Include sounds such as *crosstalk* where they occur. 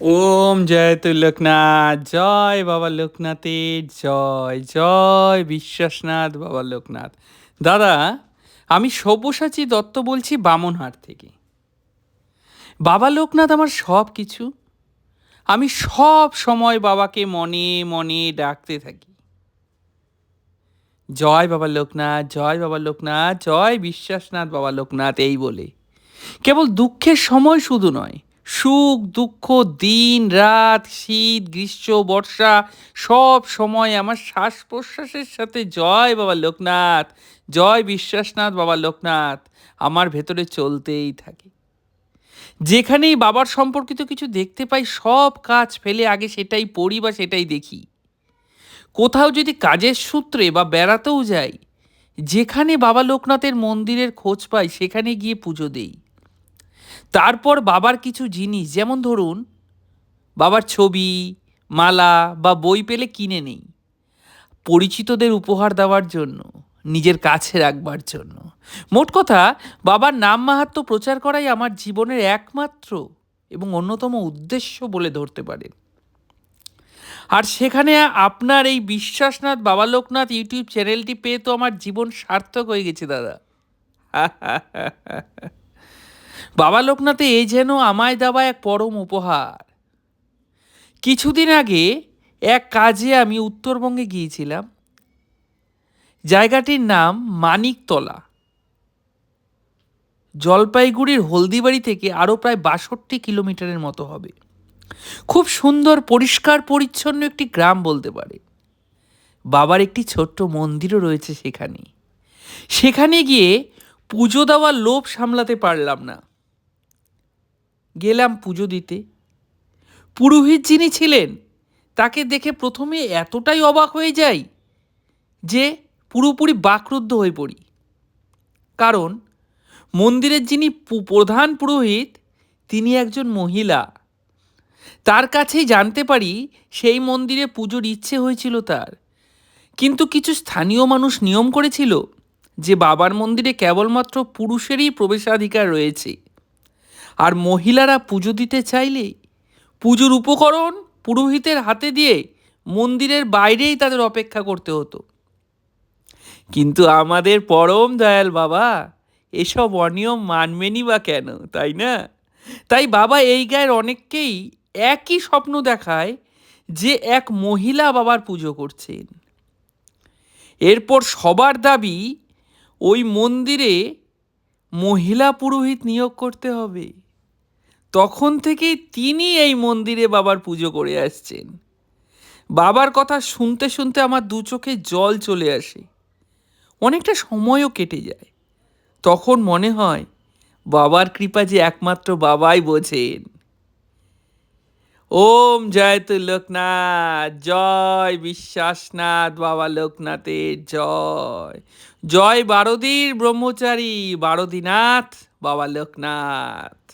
ওম জয় লোকনাথ, জয় বাবা লোকনাথের, জয় জয় বিশ্বাসনাথ বাবা লোকনাথ। দাদা, আমি সব্যসাচী দত্ত বলছি বামনহাট থেকে। বাবা লোকনাথ আমার সব কিছু আমি সব সময় বাবাকে মনে মনে ডাকতে থাকি। জয় বাবা লোকনাথ, জয় বাবা লোকনাথ, জয় বিশ্বাসনাথ বাবা লোকনাথ, এই বলে। কেবল দুঃখের সময় শুধু নয় সুখ, দুঃখ, দিন, রাত, শীত, গ্রীষ্ম, বর্ষা, সব সময় আমার শ্বাস প্রশ্বাসের সাথে জয় বাবা লোকনাথ, জয় বিশ্বাসনাথ বাবা লোকনাথ, আমার ভেতরে চলতেই থাকে। যেখানেই বাবার সম্পর্কিত কিছু দেখতে পাই, সব কাজ ফেলে আগে সেটাই পড়ি বা সেটাই দেখি। কোথাও যদি কাজের সূত্রে বা বেড়াতেও যাই, যেখানে বাবা লোকনাথের মন্দিরের খোঁজ পাই, সেখানে গিয়ে পুজো দেই। তারপর বাবার কিছু জিনিস, যেমন ধরুন, বাবার ছবি, মালা বা বই পেলে কিনে নেই। পরিচিতদের উপহার দেওয়ার জন্য, নিজের কাছে রাখবার জন্য। মোট কথা, বাবার নাম মাহাত্ম প্রচার করাই আমার জীবনের একমাত্র এবং অন্যতম উদ্দেশ্য বলে ধরতে পারেন। আর সেখানে আপনার এই বিশ্বাসনাথ বাবা লোকনাথ ইউটিউব চ্যানেলটি পেয়ে তো আমার জীবন সার্থক হয়ে গেছে, দাদা। *laughs* বাবা লোকনাথে এই যেন আমায় দেওয়া এক পরম উপহার। কিছুদিন আগে এক কাজে আমি উত্তরবঙ্গে গিয়েছিলাম। জায়গাটির নাম মানিকতলা। জলপাইগুড়ির হলদিবাড়ি থেকে আরও প্রায় বাষট্টি কিলোমিটারের মতো হবে। খুব সুন্দর, পরিষ্কার, পরিচ্ছন্ন একটি গ্রাম বলতে পারে। বাবার একটি ছোট্ট মন্দিরও রয়েছে সেখানে। সেখানে গিয়ে পুজো দেওয়ার লোভ সামলাতে পারলাম না। গেলাম পুজো দিতে। পুরোহিত যিনি ছিলেন, তাকে দেখে প্রথমে এতটাই অবাক হয়ে যাই যে পুরোপুরি বাকরুদ্ধ হয়ে পড়ি। কারণ মন্দিরের যিনি প্রধান পুরোহিত, তিনি একজন মহিলা। তার কাছেই জানতে পারি সেই মন্দিরে পুজোর ইচ্ছে হয়েছিল তার। কিন্তু কিছু স্থানীয় মানুষ নিয়ম করেছিল যে বাবার মন্দিরে কেবলমাত্র পুরুষেরই প্রবেশাধিকার রয়েছে। আর মহিলারা পুজো দিতে চাইলে পুজোর উপকরণ পুরোহিতের হাতে দিয়ে মন্দিরের বাইরেই তাদের অপেক্ষা করতে হতো। কিন্তু আমাদের পরম দয়াল বাবা এসব অনিয়ম মানবেনই বা কেন, তাই না? তাই বাবা এই গায়ের অনেককেই একই স্বপ্ন দেখায় যে এক মহিলা বাবার পুজো করছেন। এরপর সবার দাবি, ওই মন্দিরে মহিলা পুরোহিত নিয়োগ করতে হবে। তখন থেকেই তিনি এই মন্দিরে বাবার পুজো করে আসছেন। বাবার কথা শুনতে শুনতে আমার দু চোখে জল চলে আসে। অনেকটা সময়ও কেটে যায়। তখন মনে হয়, বাবার কৃপা যে একমাত্র বাবাই বোঝেন। ওম জয় তু লোকনাথ, জয় বিশ্বাসনাথ বাবা লোকনাথের জয়। জয় বারদীর ব্রহ্মচারী বারদীনাথ বাবা লোকনাথ।